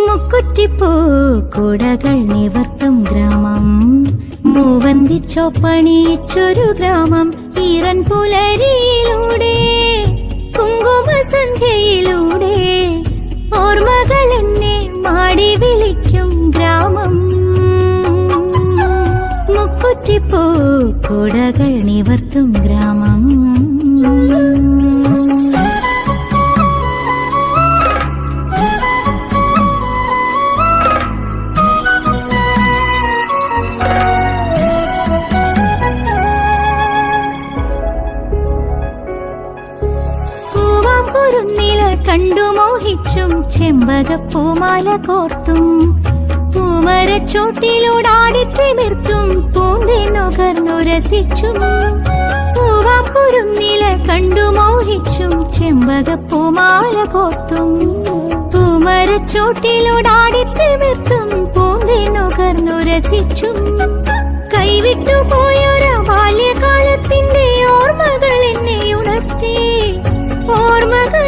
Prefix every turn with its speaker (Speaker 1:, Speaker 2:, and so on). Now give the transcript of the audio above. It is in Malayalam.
Speaker 1: മുക്കുറ്റിപ്പൂ കുടകൾ നിവർത്തും ഗ്രാമം. മൂവന്തിച്ചോ പണിയിച്ചൊരു ഗ്രാമം. ഈറൻ പുലരിയിലൂടെ കുങ്കുമസന്ധ്യയിലൂടെ ഓർമ്മകൾ എന്നെ മാടി വിളിക്കും ഗ്രാമം. മുക്കുറ്റിപ്പൂ കുടകൾ നിവർത്തും ഗ്രാമം. പൂവാമ്പുരുന്നില കണ്ടു മോഹിച്ചും ചെമ്പകപ്പൂമാല കോർത്തും. പൂമരച്ചോട്ടിലൂടാടിത്തിമിർത്തും പൂന്തിനുകർന്നു രസിച്ചും. നില കണ്ടു മോഹിച്ചും ചെമ്പകപ്പൂമാല കോർത്തും. പൂമരച്ചോട്ടിലൂടാടിത്തിമിർത്തും പൂന്തിനുകർന്നു രസിച്ചും. കൈവിട്ടുപോയ ഓർമ്മകൾ